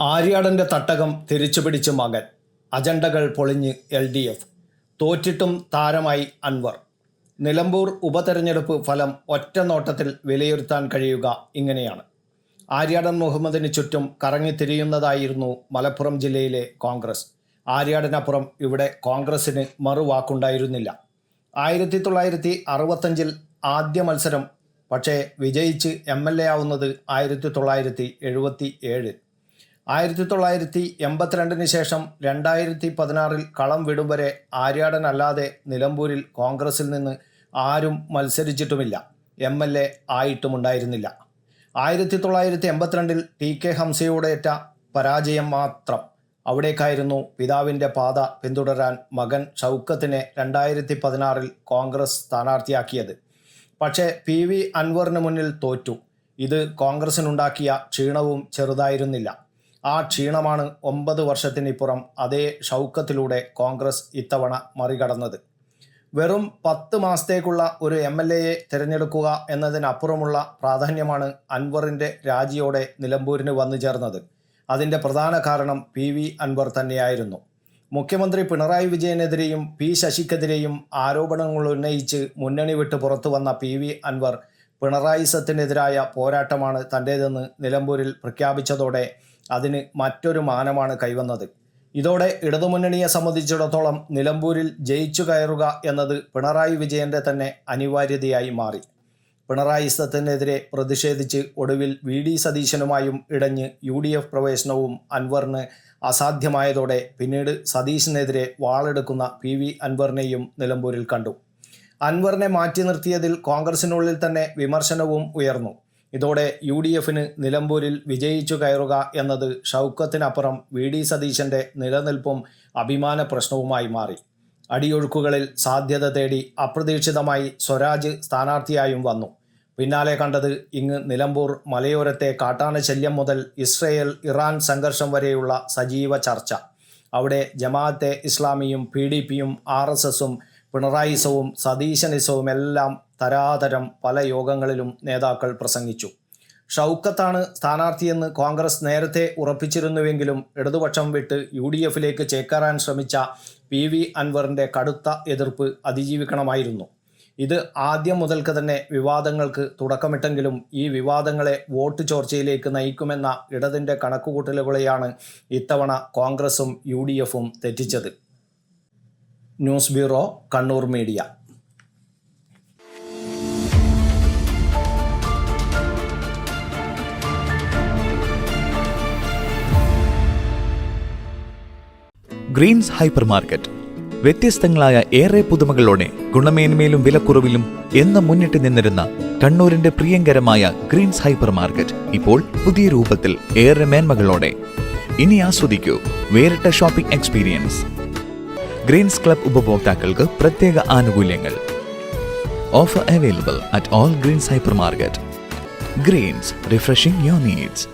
ആര്യാടന്റെ തട്ടകം തിരിച്ചുപിടിച്ച് മകൻ. അജണ്ടകൾ പൊളിഞ്ഞ് എൽ ഡി എഫ്. തോറ്റിട്ടും താരമായി അൻവർ. നിലമ്പൂർ ഉപതെരഞ്ഞെടുപ്പ് ഫലം ഒറ്റ നോട്ടത്തിൽ വിലയിരുത്താൻ കഴിയുക ഇങ്ങനെയാണ്. ആര്യാടൻ മുഹമ്മദിന് ചുറ്റും കറങ്ങിത്തിരിയുന്നതായിരുന്നു മലപ്പുറം ജില്ലയിലെ കോൺഗ്രസ്. ആര്യാടനപ്പുറം ഇവിടെ കോൺഗ്രസിന് മറുവാക്കുണ്ടായിരുന്നില്ല. ആയിരത്തി തൊള്ളായിരത്തി അറുപത്തഞ്ചിൽ ആദ്യ മത്സരം പക്ഷേ വിജയിച്ച് എം എൽ എ ആവുന്നത് ആയിരത്തി തൊള്ളായിരത്തി എഴുപത്തി ഏഴ് ആയിരത്തി തൊള്ളായിരത്തി എൺപത്തിരണ്ടിന് ശേഷം രണ്ടായിരത്തി പതിനാറിൽ കളം വിടും വരെ ആര്യാടനല്ലാതെ നിലമ്പൂരിൽ കോൺഗ്രസിൽ നിന്ന് ആരും മത്സരിച്ചിട്ടുമില്ല. എം എൽ എ ആയിട്ടുമുണ്ടായിരുന്നില്ല. ആയിരത്തി തൊള്ളായിരത്തി എൺപത്തിരണ്ടിൽ ടി കെ ഹംസയോടേറ്റ പരാജയം മാത്രം അവിടേക്കായിരുന്നു പിതാവിന്റെ പാത പിന്തുടരാൻ മകൻ ഷൗക്കത്തിനെ രണ്ടായിരത്തി പതിനാറിൽ കോൺഗ്രസ് സ്ഥാനാർത്ഥിയാക്കിയത്. പക്ഷേ പി വി അൻവറിന് മുന്നിൽ തോറ്റു. ഇത് കോൺഗ്രസിനുണ്ടാക്കിയ ക്ഷീണവും ചെറുതായിരുന്നില്ല. ആ ക്ഷീണമാണ് ഒമ്പത് വർഷത്തിനിപ്പുറം അതേ ഷൗക്കത്തിലൂടെ കോൺഗ്രസ് ഇത്തവണ മറികടന്നത്. വെറും പത്ത് മാസത്തേക്കുള്ള ഒരു എം എൽ എയെ തിരഞ്ഞെടുക്കുക എന്നതിനപ്പുറമുള്ള പ്രാധാന്യമാണ് അൻവറിന്റെ രാജിയോടെ നിലമ്പൂരിന് വന്നു ചേർന്നത്. അതിന്റെ പ്രധാന കാരണം പി വി അൻവർ തന്നെയായിരുന്നു. മുഖ്യമന്ത്രി പിണറായി വിജയനെതിരെയും പി ശശിക്കെതിരെയും ആരോപണങ്ങൾ ഉന്നയിച്ച് മുന്നണി വിട്ട് പുറത്തു വന്ന പി വി അൻവർ പിണറായി സത്തിനെതിരായ പോരാട്ടമാണ് തന്റേതെന്ന് നിലമ്പൂരിൽ പ്രഖ്യാപിച്ചതോടെ അതിന് മറ്റൊരു മാനമാണ് കൈവന്നത്. ഇതോടെ ഇടതുമുന്നണിയെ സംബന്ധിച്ചിടത്തോളം നിലമ്പൂരിൽ ജയിച്ചു കയറുക എന്നത് പിണറായി വിജയന്റെ തന്നെ അനിവാര്യതയായി മാറി. പിണറായി സത്തിനെതിരെ പ്രതിഷേധിച്ച് ഒടുവിൽ വി ഡി സതീശനുമായും ഇടഞ്ഞ് യു ഡി എഫ് പ്രവേശനവും അൻവറിന് അസാധ്യമായതോടെ പിന്നീട് സതീശിനെതിരെ വാളെടുക്കുന്ന പി വി അൻവറിനെയും നിലമ്പൂരിൽ കണ്ടു. അൻവറിനെ മാറ്റി നിർത്തിയതിൽ കോൺഗ്രസിനുള്ളിൽ തന്നെ വിമർശനവും ഉയർന്നു. ഇതോടെ യു ഡി എഫിന് നിലമ്പൂരിൽ വിജയിച്ചു കയറുക എന്നത് ഷൗക്കത്തിനപ്പുറം വി ഡി സതീശന്റെ നിലനിൽപ്പും അഭിമാന പ്രശ്നവുമായി മാറി. അടിയൊഴുക്കുകളിൽ സാധ്യത തേടി അപ്രതീക്ഷിതമായി സ്വരാജ് സ്ഥാനാർത്ഥിയായും വന്നു. പിന്നാലെ കണ്ടത് ഇങ്ങ് നിലമ്പൂർ മലയോരത്തെ കാട്ടാന ശല്യം മുതൽ ഇസ്രയേൽ ഇറാൻ സംഘർഷം വരെയുള്ള സജീവ ചർച്ച. അവിടെ ജമാഅത്തെ ഇസ്ലാമിയും പി ഡി പിയും ആർ എസ് എസും പിണറായിസവും സതീശനിസവും എല്ലാം തരാതരം പല യോഗങ്ങളിലും നേതാക്കൾ പ്രസംഗിച്ചു. ഷൗക്കത്താണ് സ്ഥാനാർത്ഥിയെന്ന് കോൺഗ്രസ് നേരത്തെ ഉറപ്പിച്ചിരുന്നുവെങ്കിലും ഇടതുപക്ഷം വിട്ട് യു ഡി എഫിലേക്ക് ചേക്കേറാൻ ശ്രമിച്ച പി വി അൻവറിന്റെ കടുത്ത എതിർപ്പ് അതിജീവിക്കണമായിരുന്നു. ഇത് ആദ്യം മുതൽക്ക് തന്നെ വിവാദങ്ങൾക്ക് തുടക്കമിട്ടെങ്കിലും ഈ വിവാദങ്ങളെ വോട്ട് ചോർച്ചയിലേക്ക് നയിക്കുമെന്ന ഇടതിന്റെ കണക്കുകൂട്ടലുകളെയാണ് ഇത്തവണ കോൺഗ്രസും യു ഡി എഫും തെറ്റിച്ചത്. News bureau Kannur media. Greens hyper market വ്യത്യസ്തങ്ങളായ ഏറെ പുതുമകളോടെ ഗുണമേന്മയിലും വിലക്കുറവിലും എന്ന് മുന്നിട്ട് നിന്നിരുന്ന കണ്ണൂരിന്റെ പ്രിയങ്കരമായ ഗ്രീൻസ് ഹൈപ്പർ മാർക്കറ്റ് ഇപ്പോൾ പുതിയ രൂപത്തിൽ ഏറെ മേന്മകളോടെ. ഇനി ആസ്വദിക്കൂ വേറിട്ട ഷോപ്പിംഗ് എക്സ്പീരിയൻസ്. ഗ്രീൻസ് ക്ലബ് ഉപഭോക്താക്കൾക്ക് പ്രത്യേക ആനുകൂല്യങ്ങൾ. Offer available at all Greens hyper market Greens refreshing your needs